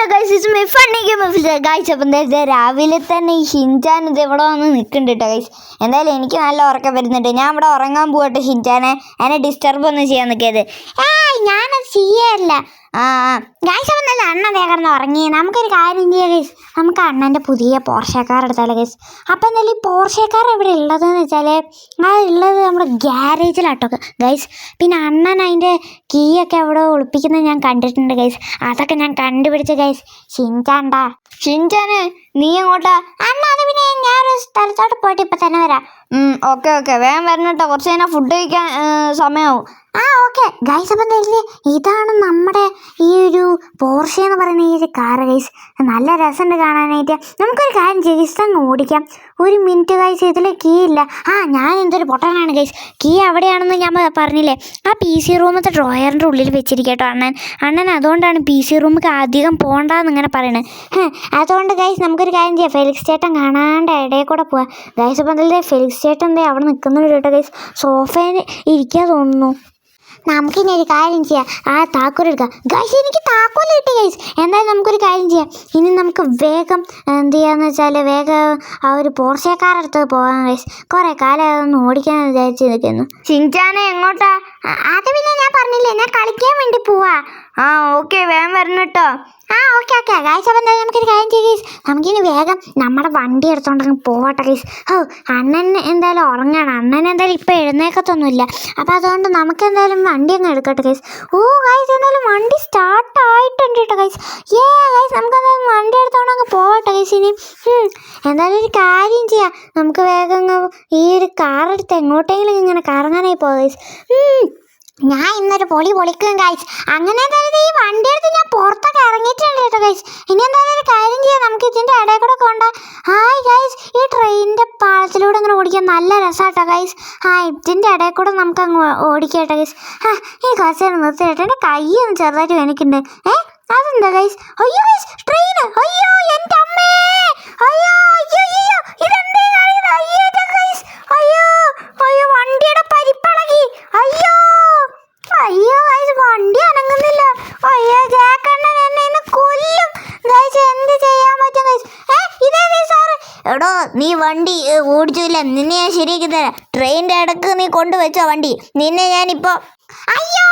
Hello guys is my funny game guys അപ്പം എന്താ രാവിലെ തന്നെ ഈ ഷിൻചാൻ ഇത് ഇവിടെ വന്ന് നിൽക്കുന്നുണ്ട് കേട്ടോ ഗൈസ് എന്തായാലും എനിക്ക് നല്ല ഉറക്കം വരുന്നുണ്ട്. ഞാൻ ഇവിടെ ഉറങ്ങാൻ പോകട്ടെ ഷിൻചാനെ എന്നെ ഡിസ്റ്റർബ് ഒന്നും ചെയ്യാൻ നിൽക്കിയത് ഏയ് ഞാനത് ചെയ്യല്ല. ആ ഗൈസ് അപ്പം നല്ല അണ്ണ വേഗം ഉറങ്ങി. നമുക്കൊരു കാര്യം ചെയ്യാം ഗൈസ് നമുക്ക് അണ്ണന്റെ പുതിയ പോർഷക്കാർ എടുത്താലോ ഗൈസ് അപ്പം എന്തായാലും ഈ പോർഷക്കാർ എവിടെ ഉള്ളതെന്ന് വെച്ചാൽ ആ ഉള്ളത് നമ്മുടെ ഗ്യാരേജിലാട്ടോ ഗൈസ് പിന്നെ അണ്ണൻ അതിന്റെ കീയൊക്കെ എവിടെ ഒളിപ്പിക്കുന്നത് ഞാൻ കണ്ടിട്ടുണ്ട് ഗൈസ് അതൊക്കെ ഞാൻ കണ്ടുപിടിച്ച ഗൈസ് ഷിൻചാണ്ടാ. ഷിൻചാന് നീ അങ്ങോട്ട് അണ്ണാ അത് പിന്നെ ഞാനൊരു സ്ഥലത്തോട്ട് പോയിട്ട് ഇപ്പം തന്നെ വരാം. Okay okay. വേഗം വരണം കേട്ടോ. കുറച്ച് കഴിഞ്ഞാൽ ഫുഡ് കഴിക്കാൻ സമയമാവും ആ ഓക്കെ. ഗൈസ് അപ്പം എന്തായാലും ഇതാണ് നമ്മുടെ ഈ ഒരു പോർഷെ എന്ന് പറയുന്ന ഈ ഒരു കാർ ഗൈസ് നല്ല രസമുണ്ട് കാണാനായിട്ട്. നമുക്കൊരു കാര്യം അങ്ങ് ഓടിക്കാം. ഒരു മിനിറ്റ് ഗൈസ് ഇതിൽ കീ ഇല്ല. ആ ഞാൻ എന്തൊരു പൊട്ടനാണ് ഗൈസ് കീ അവിടെയാണെന്ന് ഞാൻ പറഞ്ഞില്ലേ? ആ പി സി റൂമത്തെ ഡ്രോയറിന്റെ ഉള്ളിൽ വെച്ചിരിക്കട്ടോ അണ്ണൻ. അണ്ണൻ അതുകൊണ്ടാണ് പി സി റൂമിൽ അധികം പോകണ്ടെന്ന് ഇങ്ങനെ പറയണത് അതുകൊണ്ട് ഗൈസ് നമുക്കൊരു കാര്യം ചെയ്യാം. ഫെലിക്സ് ചേട്ടൻ കാണാണ്ട് ഇടയിൽ കൂടെ പോവാം. ഗൈസ് അപ്പം ഫെലിക്സ് ചേട്ടൻ എന്താ അവിടെ നിൽക്കുന്നുണ്ട് കേട്ടോ ഗൈസ് സോഫയിൽ ഇരിക്കാൻ തോന്നുന്നു. നമുക്കിനി ഒരു കാര്യം ചെയ്യാം. ആ താക്കോൽ എടുക്കാം. ഗൈസ് എനിക്ക് താക്കോൽ കിട്ടി ഗൈസ് എന്തായാലും നമുക്കൊരു കാര്യം ചെയ്യാം. ഇനി നമുക്ക് വേഗം എന്ത് ചെയ്യാന്ന് വെച്ചാൽ വേഗം ആ ഒരു പോർച്ചക്കാരടുത്ത് പോകാൻ ഗൈസ് കുറേ കാലം അതൊന്ന് ഓടിക്കാൻ വിചാരിച്ച് നിൽക്കുന്നു ചിഞ്ചാനെ എങ്ങോട്ടാ? അത് പിന്നെ ഞാൻ പറഞ്ഞില്ലേ ഞാൻ കളിക്കാൻ വേണ്ടി പോവാ. ആ ഓക്കെ വേഗം വരണം കേട്ടോ. ആ ഓക്കെ ഓക്കെ ഗൈസ് അപ്പം എന്തായാലും നമുക്കൊരു കാര്യം ചെയ്യാം ഗൈസ് നമുക്കിനി വേഗം നമ്മുടെ വണ്ടി എടുത്തോണ്ടങ്ങ് പോവട്ടെ ഗൈസ് ഓ അണ്ണൻ എന്തായാലും ഉറങ്ങണം. അണ്ണൻ എന്തായാലും ഇപ്പം എഴുന്നേക്കത്തൊന്നുമില്ല. അപ്പം അതുകൊണ്ട് നമുക്ക് എന്തായാലും വണ്ടി അങ്ങ് എടുക്കട്ടെ ഗൈസ് ഓ ഗൈസ് എന്തായാലും വണ്ടി സ്റ്റാർട്ട് ആയിട്ടുണ്ട് കേട്ടോ ഗൈസ് ഏ ഗൈസ് നമുക്ക് എന്തായാലും വണ്ടി എടുത്തോണ്ട് അങ്ങ് പോവട്ടെ ഗൈസ് ഇനി. എന്തായാലും ഒരു കാര്യം ചെയ്യാം. നമുക്ക് വേഗം ഈ ഒരു കാർ എടുത്ത് എങ്ങോട്ടെങ്കിലും ഇങ്ങനെ കറങ്ങാനായി പോകാം ഗൈസ് ഞാൻ ഇന്നൊരു പൊളി പൊളിക്കും ഗൈസ് അങ്ങനെ എന്തായാലും ഈ വണ്ടി എടുത്ത് ഞാൻ പുറത്തൊക്കെ ഇറങ്ങിയിട്ടുണ്ട് കേട്ടോ ഗൈസ് ഇനി എന്തായാലും ഒരു കാര്യം ചെയ്യാം നമുക്ക് ഇതിന്റെ ഇടയിൽ കൂടെ കൊണ്ട ഹായ് ഗൈസ് ഈ ട്രെയിനിന്റെ പാളത്തിലൂടെ ഇങ്ങനെ ഓടിക്കാൻ നല്ല രസമാട്ടോ ഗൈസ് ആ ഇതിന്റെ ഇടയിൽ കൂടെ നമുക്ക് അങ്ങ് ഓടിക്കട്ടെ കേട്ടോ ഗൈസ് ആ ഈ കുറച്ച് നേരം നിർത്തിയിട്ട് എന്റെ കൈ ഒന്ന് ചെറുതായിട്ട് എനിക്കുണ്ട് ഏ അതെന്താ ഗൈസ് അയ്യോ ഗൈസ് ട്രെയിൻ അയ്യോ എന്റെ അമ്മേ. അയ്യോ അയ്യോ അയ്യോ. ഇതെന്തേ? അയ്യോ ഗൈസ് അയ്യോ അയ്യോ വണ്ടിയുടെ പരിപ്പിളകി. അയ്യോ അയ്യോ ഗൈസ് വണ്ടി അനങ്ങുന്നില്ല. അയ്യോ ജാക്കണ്ണൻ എന്നെ ഇന്ന് കൊല്ലും. ഗൈസ് എന്ത് ചെയ്യാൻ പറ്റും ഗൈസ് ഏ ഇതേ സാറ് എടോ നീ വണ്ടി ഓടിച്ചില്ല? നിന്നെ ശരിയാക്കി ട്രെയിനിന്റെ ഇടയ്ക്ക് നീ കൊണ്ടുവച്ചോ വണ്ടി. നിന്നെ ഞാനിപ്പോ അയ്യോ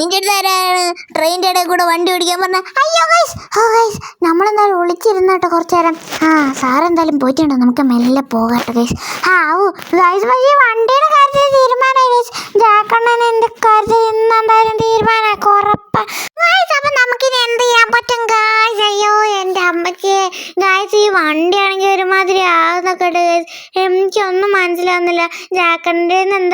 നിന്റെ ആരാണ്? ട്രെയിനിന്റെ ഇടയിൽ കൂടെ വണ്ടി ഓടിക്കാൻ പറഞ്ഞ അയ്യോ ഗൈസ് ഓ ഗൈസ് നമ്മളെന്തായാലും ഒളിച്ചിരുന്നോട്ടെ കുറച്ചു നേരം ആ സാറെന്തായാലും പോയിട്ടുണ്ടോ. നമുക്ക് മെല്ലെ പോകട്ടെ ഗൈസ് ആ ഓ ഗൈസ് പക്ഷേ വണ്ടിയുടെ കാര്യത്തിൽ തീരുമാനമായി ഗൈസ് ജാക്കണ്ണൻ എന്റെ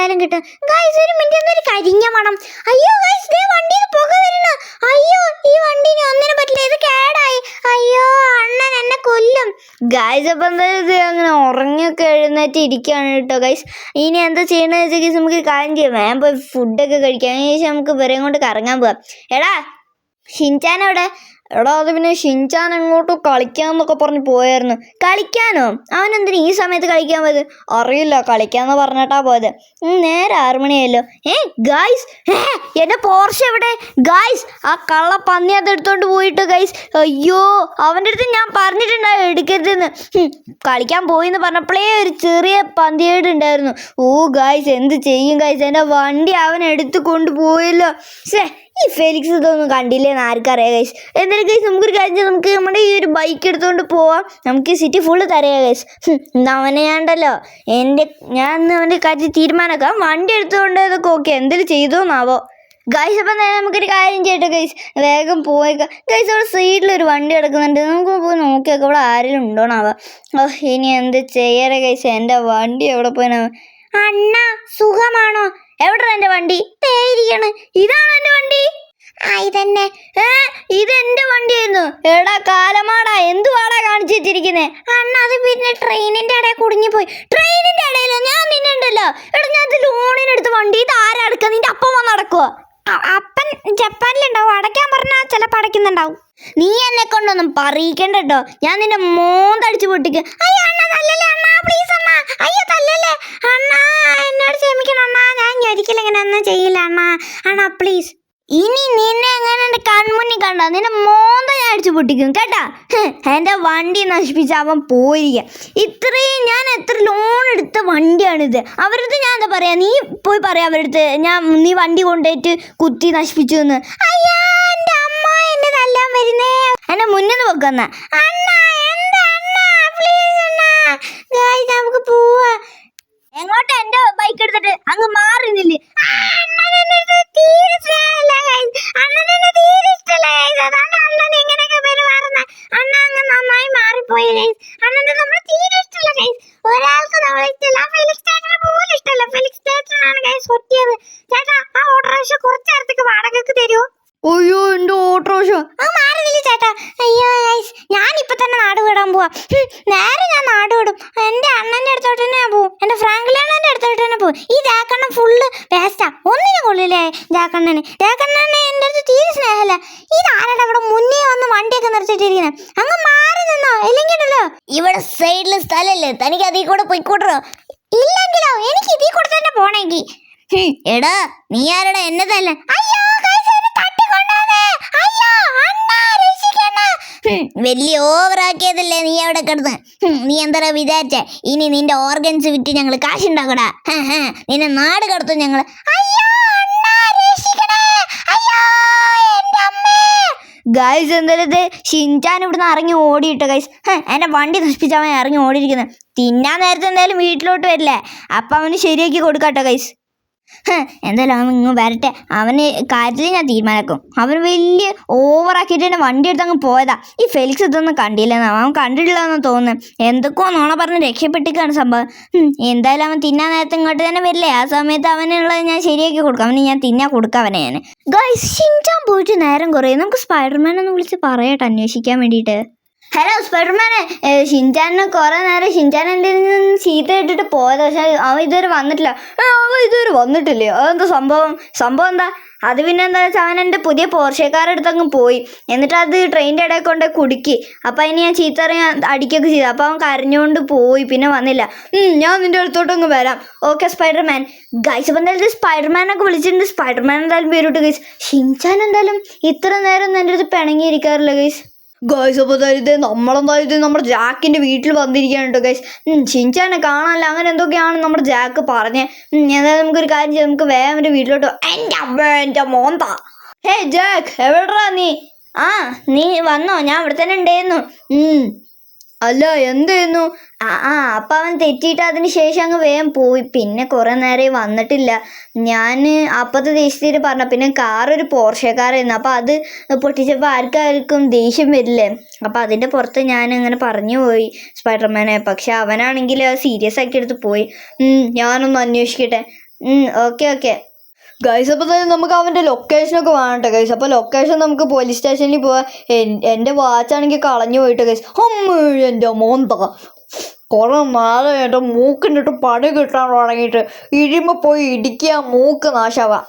എന്തായാലും കിട്ടും. ഗൈസ് ഒരു മിനിറ്റ് എന്തൊരു കരിഞ്ഞ മണം. അയ്യോ ഗൈസ് ദേ വണ്ടിയിൽ പുക വരുന്നു. അയ്യോ ഈ വണ്ടിന് ഒന്നിനും പറ്റില്ല. ഇത് കേടായി. അയ്യോ അണ്ണൻ എന്നെ കൊല്ലും. ഗൈസ് അപ്പം എന്തായാലും അങ്ങനെ ഉറങ്ങിയൊക്കെ എഴുന്നേറ്റ് ഇരിക്കുകയാണ് കേട്ടോ ഗൈസ് ഇനി എന്താ ചെയ്യണമെന്ന് വെച്ചാൽ ഗൈസ് നമുക്ക് കാര്യം ചെയ്യാം. വേൻ പോയി ഫുഡൊക്കെ കഴിക്കാം. അതിന് ശേഷം നമുക്ക് ഇവരെയും കൊണ്ട് കറങ്ങാൻ പോവാം. എടാ ഷിൻചാൻ എവിടെ എടാ അത് പിന്നെ ഷിൻചാൻ എങ്ങോട്ടോ കളിക്കാന്നൊക്കെ പറഞ്ഞ് പോയായിരുന്നു. കളിക്കാനോ? അവനെന്തിനാ ഈ സമയത്ത് കളിക്കാൻ പോയത്? അറിയില്ല കളിക്കാന്ന് പറഞ്ഞിട്ടാ പോയത്. നേരെ ആറു മണിയായല്ലോ. ഏ ഗായ്സ് ഏ എന്റെ പോർഷ എവിടെ? ഗായ്സ് ആ കള്ള പന്നി അത് എടുത്തോണ്ട് പോയിട്ട് ഗൈസ് അയ്യോ അവന്റെ അടുത്ത് ഞാൻ പറഞ്ഞിട്ടുണ്ടായി എടുക്കരുതെന്ന്. കളിക്കാൻ പോയി എന്ന് പറഞ്ഞപ്പോഴേ ഒരു ചെറിയ പന്തിയേട് ഉണ്ടായിരുന്നു. ഓ ഗായ്സ് എന്ത് ചെയ്യും ഗായ്സ് എന്റെ വണ്ടി അവൻ എടുത്ത് കൊണ്ടുപോയല്ലോ ശേ ഈ ഫെലിക്സ് ഇതൊന്നും കണ്ടില്ലേ? എന്ന് ആർക്കറിയാം ഗൈസ് എന്തായാലും ഗൈസ് നമുക്കൊരു കാര്യം. നമുക്ക് നമ്മുടെ ഈ ഒരു ബൈക്ക് എടുത്തുകൊണ്ട് പോവാം. നമുക്ക് സിറ്റി ഫുള്ള് തരാം ഗൈസ് അവനെ ഞാണ്ടല്ലോ. എന്റെ ഞാൻ അവന്റെ കാര്യം തീരുമാനമാക്കാം. വണ്ടി എടുത്തുകൊണ്ട് ഇതൊക്കെ ഓക്കെ എന്തെങ്കിലും ചെയ്തോന്നാവോ ഗൈസ് അപ്പം തന്നെ നമുക്കൊരു കാര്യം ചെയ്യട്ടെ ഗൈസ് വേഗം പോയേക്കാം ഗൈസ് അവിടെ സൈഡിലൊരു വണ്ടി കിടക്കുന്നുണ്ട്. നമുക്ക് പോയി നോക്കിയൊക്കെ അവിടെ ആരെങ്കിലും ഉണ്ടോണാവാ ഓ ഇനി എന്ത് ചെയ്യറേ ഗൈസ് എന്റെ വണ്ടി എവിടെ പോയിനാ അണ്ണ സുഖമാണോ? എവിടെ എന്റെ വണ്ടി? തേരിയാണ് ഇതാണ് എന്റെ വണ്ടി. ആ ഇതന്നെ. ഏ ഇത് എന്റെ വണ്ടിയായിരുന്നു. എടാ കാലമാടാ. എന്തുവാടാ കാണിച്ചു വെച്ചിരിക്കുന്നത് അണ്ണ അത് പിന്നെ ട്രെയിനിന്റെ ഇടയിൽ കുടുങ്ങിപ്പോയി. ട്രെയിനിന്റെ ഇടയിലോ ഞാൻ നിന്നുണ്ടല്ലോ. എടാ ഞാൻ ഇത് ലോണിനെടുത്ത് വണ്ടി. ഇത് ആരാ നിന്റെ അപ്പം വന്ന് നടക്കുവോ? അപ്പൻ ജപ്പാനിലുണ്ടാവും. അടയ്ക്കാൻ പറഞ്ഞാൽ ചിലപ്പോൾ അടയ്ക്കുന്നുണ്ടാവും നീ എന്നെ കൊണ്ടൊന്നും പറയിക്കണ്ട കേട്ടോ ഞാൻ നിന്റെ മോന്തടിച്ച് പൊട്ടിക്കും. അയ്യോ അണ്ണ തല്ലല്ലേ അണ്ണാ? പ്ലീസ് അണ്ണാ. അയ്യോ തല്ലല്ലേ. അണ്ണാ എന്നോട് ക്ഷമിക്കണം അണ്ണ ഞാൻ ഇനി ഒരിക്കലും ഇങ്ങനെ ഒന്നും ചെയ്യില്ല അണ്ണ പ്ലീസ് ഇനി നിന്നെ എങ്ങനെ കണ്ട? നിന്നെ മോന്ത ഞാൻ അടിച്ചു പൊട്ടിക്കും കേട്ടാ? എന്റെ വണ്ടി നശിപ്പിച്ച അവൻ പോയിരിക്കുക ഇത്രയും ഞാൻ എത്ര ലോൺ എടുത്ത വണ്ടിയാണിത്. അവരടുത്ത് ഞാൻ എന്താ പറയാ? നീ പോയി പറയാ അവരടുത്ത് ഞാൻ നീ വണ്ടി കൊണ്ടുപോയിട്ട് കുത്തി നശിപ്പിച്ചു എന്ന്. അയ്യാ എന്റെ അമ്മ എന്നെ നല്ല വരുന്നേ എന്നെ. മുന്നിൽ വെക്കുന്ന ഒരാൾക്ക് നമ്മളെ ഇഷ്ടമല്ല. ഫെലിക്സ് ചേട്ടനെ പോലും ഇഷ്ടമല്ല. ഫെലിക്സ് ചേട്ടനാണ് ഗൈസ് ഒറ്റിയത് ചേട്ടാ ആ ഓട്ടോറിക്ഷ കുറച്ച് നേരത്തേക്ക് വാടകയ്ക്ക് തരുമോ അയ്യോ എന്റെ ഓട്ടോ ആ മാറുന്നില്ല ചേട്ടാ? അയ്യോ ഗൈസ് ഞാൻ ഇപ്പൊ തന്നെ നാട് വിടാൻ പോവാ. നേരെ ഞാൻ നാട് വിടും. എന്റെ അണ്ണന്റെ അടുത്തോട്ട് തന്നെ ഞാൻ പോവും. എന്റെ ഫ്രാങ്ക്ലിയണ്ണന്റെ അടുത്തോട്ട് തന്നെ പോവും. ഈ ജാക്കണ്ണൻ ഫുള്ള് വേസ്റ്റാ ഒന്നിനും കൊള്ളില്ലേ ജാക്കണ്ണന്? ജാക്കണ്ണനെ എന്റെ അടുത്ത് തീരെ സ്നേഹമല്ല. മുന്നേ വന്ന് വണ്ടിയൊക്കെ നിർത്തിയിട്ടിരിക്കുന്നത് അങ്ങ് മാറി നിന്നോ. ഇല്ലെങ്കിലല്ലോ ഇവിടെ സൈഡിൽ സ്ഥലല്ലേ തനിക്ക് അതിൽ കൂടെ പോയിക്കൂട്ടോ ഇല്ലെങ്കിലോ എനിക്ക് ഇതിൽ കൂടെ തന്നെ പോണെങ്കിൽ എടാ നീ ആരടാ എന്നെ തന്നെ അയ്യോ guys, എന്നെ തട്ടിക്കൊണ്ടുവന്നേ. അയ്യോ, അണ്ണാ, രക്ഷിക്കണ്ണ. ഹും, വലിയ ഓവറാക്കിയതല്ലേ നീ അവിടെ കിടന്ന്? നീ എന്താ വിചാരിച്ച? ഇനി നിന്റെ ഓർഗൻസ് വിറ്റ് ഞങ്ങൾ കാശുണ്ടാക്കടാ. നിന്നെ നാട് കടത്തും അമ്മേ. ഗൈസ് എന്തായാലും ഷിൻചാൻ ഇവിടുന്ന് ഇറങ്ങി ഓടിയിട്ട് ഗൈസ് എന്റെ വണ്ടി നശിപ്പിച്ചവൻ ഇറങ്ങി ഓടിയിരിക്കുന്നത് തിന്നാൻ നേരത്തെ എന്തായാലും വീട്ടിലോട്ട് വരില്ലേ? അപ്പം അവന് ശരിയാക്കി കൊടുക്കാട്ടോ ഗൈസ് എന്തായാലും അവൻ ഇങ്ങ് വരട്ടെ. അവന് കാര്യത്തിൽ ഞാൻ തീരുമാനിക്കും. അവൻ വലിയ ഓവറാക്കിയിട്ട് എന്റെ വണ്ടി എടുത്ത് അങ്ങ് പോയതാ. ഈ ഫെലിക്സ് ഇതൊന്നും കണ്ടില്ലെന്ന് അവൻ കണ്ടിട്ടില്ലെന്ന് തോന്നുന്നു. എന്തൊക്കെയോ നോണ പറഞ്ഞ് രക്ഷപ്പെട്ടിക്കാണ് സംഭവം. എന്തായാലും അവൻ തിന്നാൻ നേരത്തെ ഇങ്ങോട്ട് തന്നെ വരില്ലേ? ആ സമയത്ത് അവനുള്ളത് ഞാൻ ശരിയാക്കി കൊടുക്കാം. അവന് ഞാൻ തിന്നാൻ കൊടുക്കാം അവനെ ഞാൻ. ഗൈസ് ഷിൻചാൻ പോയിട്ട് നേരം കുറേ നമുക്ക് സ്പൈഡർമാൻ ഒന്ന് വിളിച്ച് പറയട്ടെ അന്വേഷിക്കാൻ വേണ്ടിയിട്ട്. ഹലോ സ്പൈഡർമാനെ. ഷിൻചാനെ കുറെ നേരം ഷിൻചാൻ എന്റെ നിന്ന് ചീത്ത ഇട്ടിട്ട് പോയത്. പക്ഷെ അവൻ ഇതുവരെ വന്നിട്ടില്ല. അവൻ ഇതുവരെ വന്നിട്ടില്ലേ. അതെന്താ സംഭവം? സംഭവം എന്താ? അത് പിന്നെ എന്താ വെച്ചാൽ അവൻ എന്റെ പുതിയ പോർഷക്കാരുടെ അടുത്തങ്ങ് പോയി. എന്നിട്ട് അത് ട്രെയിനിന്റെ ഇടയിൽ കൊണ്ട് കുടുക്കി. അപ്പം അതിന് ഞാൻ ചീത്ത ഞാൻ അടിക്കുകയൊക്കെ ചെയ്തു. അപ്പോൾ അവൻ കരഞ്ഞുകൊണ്ട് പോയി. പിന്നെ വന്നില്ല. ഞാൻ നിന്റെ അടുത്തോട്ട് അങ്ങ് വരാം. Okay Spiderman. ഗൈസ് അപ്പം എന്തായാലും സ്പൈഡർമാനൊക്കെ വിളിച്ചിട്ടുണ്ട്. സ്പൈഡർമാൻ എന്തായാലും പേരോട്ട് ഗൈസ്. ഷിൻചാൻ എന്തായാലും ഇത്ര നേരം എന്റെ അടുത്ത് പിണങ്ങിയിരിക്കാറില്ല ഗൈസ്. ഗൈസ് അപ്പോൾ ഇത് നമ്മളെന്താ ഇത് നമ്മുടെ ജാക്കിന്റെ വീട്ടിൽ വന്നിരിക്കുകയാണ് കേട്ടോ ഗൈസ് ചിഞ്ചാനെ കാണാനല്ല. അങ്ങനെ എന്തൊക്കെയാണ് നമ്മുടെ ജാക്ക് പറഞ്ഞത് എന്തായാലും നമുക്കൊരു കാര്യം ചെയ്യാം. നമുക്ക് വേഗം എന്റെ വീട്ടിലോട്ട് എന്റെ അമ്മ എന്റെ മോന്ത. ഹേ ജാക്ക് എവിടെടാ നീ? ആ നീ വന്നോ? ഞാൻ ഇവിടെ തന്നെ ഉണ്ടായിരുന്നു. അല്ല എന്തായിരുന്നു ആ ആ അപ്പം അവൻ തെറ്റിയിട്ട് അതിന് ശേഷം അങ്ങ് വേഗം പോയി. പിന്നെ കുറേ നേരം വന്നിട്ടില്ല. ഞാൻ അപ്പത്തെ ദേഷ്യത്തിൽ പറഞ്ഞ പിന്നെ കാർ ഒരു പോർഷക്കാരായിരുന്നു അപ്പം അത് പൊട്ടിച്ചപ്പോൾ ആർക്കാർക്കും ദേഷ്യം വരില്ലേ? അപ്പം അതിന്റെ പുറത്ത് ഞാൻ അങ്ങനെ പറഞ്ഞു പോയി സ്പൈഡർമാനെ. പക്ഷെ അവനാണെങ്കിൽ സീരിയസ് ആക്കി എടുത്ത് പോയി. ഞാനൊന്ന് അന്വേഷിക്കട്ടെ? Okay okay. ഗൈസ് അപ്പോൾ തന്നെ നമുക്ക് അവന്റെ ലൊക്കേഷനൊക്കെ വേണട്ടെ ഗൈസ് അപ്പോൾ ലൊക്കേഷൻ നമുക്ക് പോലീസ് സ്റ്റേഷനിൽ പോവാം. എൻ- എന്റെ വാച്ചാണെങ്കിൽ കളഞ്ഞു പോയിട്ട് ഗൈസ് എന്റെ മോന്ത കുറേ നാളെ എന്റെ മൂക്കിന്റെ പണി കിട്ടാൻ തുടങ്ങിയിട്ട് ഇടിയുമ്പോൾ പോയി ഇടിക്കുക മൂക്ക് നാശാവാം.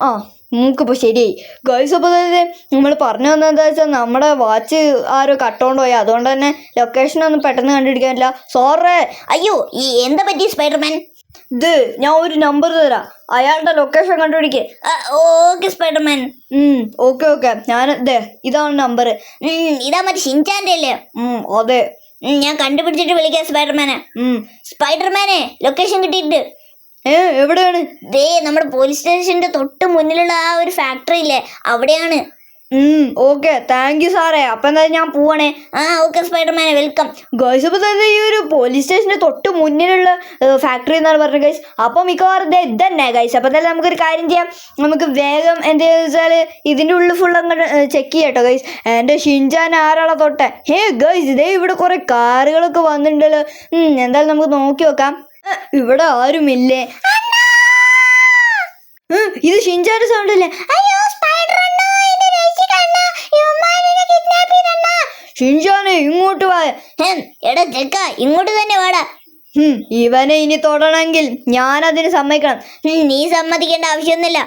ആ നമുക്കിപ്പോൾ ശരിയായി. ഗൈസ് അപ്പോൾ തന്നെ നമ്മൾ പറഞ്ഞു വന്നത് എന്താ വെച്ചാൽ നമ്മുടെ വാച്ച് ആരോ കട്ടോണ്ട് പോയി. അതുകൊണ്ട് തന്നെ ലൊക്കേഷനൊന്നും പെട്ടെന്ന് കണ്ടുപിടിക്കാനില്ല സോറേ അയ്യോ ഈ എന്താ പറ്റി സ്പൈഡർമാൻ ഇത് ഞാൻ ഒരു നമ്പർ തരാം. അയാളുടെ ലൊക്കേഷൻ കണ്ടുപിടിക്ക്. ഓക്കെ സ്പൈഡർമാൻ ഓക്കെ ഓക്കെ ഞാൻ ദേ ഇതാണ് നമ്പർ ഇതാ മറ്റേ ഷിൻചാന്റെ അല്ലേ? അതെ. ഞാൻ കണ്ടുപിടിച്ചിട്ട് വിളിക്കാം സ്പൈഡർമാനെ സ്പൈഡർമാനെ ലൊക്കേഷൻ കിട്ടിയിട്ടുണ്ട്. ഏ എവിടെയാണ്? ദേ നമ്മുടെ പോലീസ് സ്റ്റേഷന്റെ തൊട്ട് മുന്നിലുള്ള ആ ഒരു ഫാക്ടറി ഇല്ലേ? അവിടെയാണ്. ഓക്കെ താങ്ക് യു സാറേ. അപ്പം എന്തായാലും ഞാൻ പോവാണേ. ആ ഓക്കെ സ്പൈഡർമാനെ വെൽക്കം ഗൈസ് അപ്പോൾ തന്നെ ഈ ഒരു പോലീസ് സ്റ്റേഷന്റെ തൊട്ട് മുന്നിലുള്ള ഫാക്ടറി എന്നാണ് പറഞ്ഞത് ഗൈസ് അപ്പോൾ മിക്കവാറും ഇത് ഇതന്നെ ഗൈസ് അപ്പോൾ തന്നെ നമുക്കൊരു കാര്യം ചെയ്യാം. നമുക്ക് വേഗം എന്താണെന്ന് വെച്ചാൽ ഇതിന്റെ ഉള്ളിൽ ഫുൾ അങ്ങോട്ട് ചെക്ക് ചെയ്യട്ടോ ഗൈസ് എന്റെ ഷിൻജാൻ ആരാളെ തൊട്ടെ? ഹേ ഗൈസ് ഇതേ ഇവിടെ കുറേ കാറുകളൊക്കെ വന്നിട്ടുണ്ടല്ലോ ഉം, എന്തായാലും നമുക്ക് നോക്കി നോക്കാം. ഇവിടെ ആരുമില്ലേ? ഇത് ഷിൻചാന്റെ സൗണ്ട് അല്ലേ? അയ്യോ സ്പൈഡർ ഷിൻചാനെ ഇങ്ങോട്ട് വാ. എടാ ചെക്ക ഇങ്ങോട്ട് തന്നെ വാടാ. ഇവനെ ഇനി തൊടണമെങ്കിൽ ഞാൻ അതിന് സമ്മതിക്കണം നീ സമ്മതിക്കേണ്ട ആവശ്യമൊന്നുമില്ല.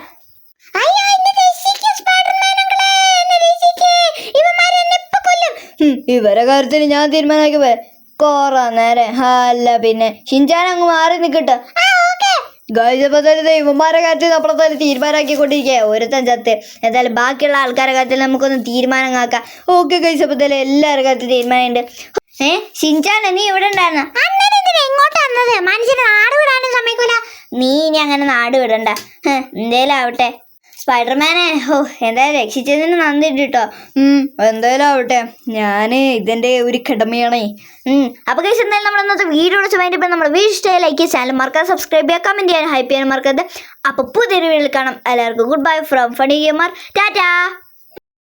ഇവരെ കാര്യത്തിൽ ഞാൻ തീരുമാനമാക്കി പോയ കൊറ നേരെ. അല്ല പിന്നെ ഷിൻചാൻ അങ്ങ് മാറി നിൽക്കട്ടെ ഗൈസപ്പോ തന്നെ ഇവന്മാരെ കാര്യത്തിൽ നമ്മൾ തന്നെ തീരുമാനമാക്കിക്കൊണ്ടിരിക്കുക ഒരുത്തൻ ചത്ത്. എന്തായാലും ബാക്കിയുള്ള ആൾക്കാരെ കാര്യത്തിൽ നമുക്കൊന്ന് തീരുമാനം ആക്കാം ഓക്കെ ഗൈസപ്പോ തന്നെ എല്ലാവരുടെ കാര്യത്തിൽ തീരുമാനമുണ്ട്. ഏ ഷിൻചാൻ നീ ഇവിടെ ഉണ്ടായിരുന്നു? മനുഷ്യന് നാട് വിടാനും സമ്മതിക്കൂല. നീ ഇനി അങ്ങനെ നാട് വിടണ്ട. എന്തേലും ആവട്ടെ. സ്പൈഡർമാനെ ഓ എന്തായാലും രക്ഷിച്ചതിന് നന്ദി കേട്ടോ എന്തായാലും ആവട്ടെ. ഞാൻ ഇതിന്റെ ഒരു കിടമയാണേ. അപ്പോൾ കഴിച്ച് എന്തായാലും നമ്മൾ ഇന്നത്തെ വീഡിയോ വിളിച്ച് വേണ്ടിയപ്പോൾ നമ്മുടെ വീഡിയോ ഇഷ്ടമായി ലൈക്ക് ചാനൽ മറക്കാതെ സബ്സ്ക്രൈബ് ചെയ്യുക കമന്റ് ചെയ്യാൻ ഹൈപ്പ് ചെയ്യാൻ മറക്കരുത്. അപ്പോൾ പുതിയൊരു വീഡിയോയിൽ കാണാം. എല്ലാവർക്കും good bye from funny gamer tata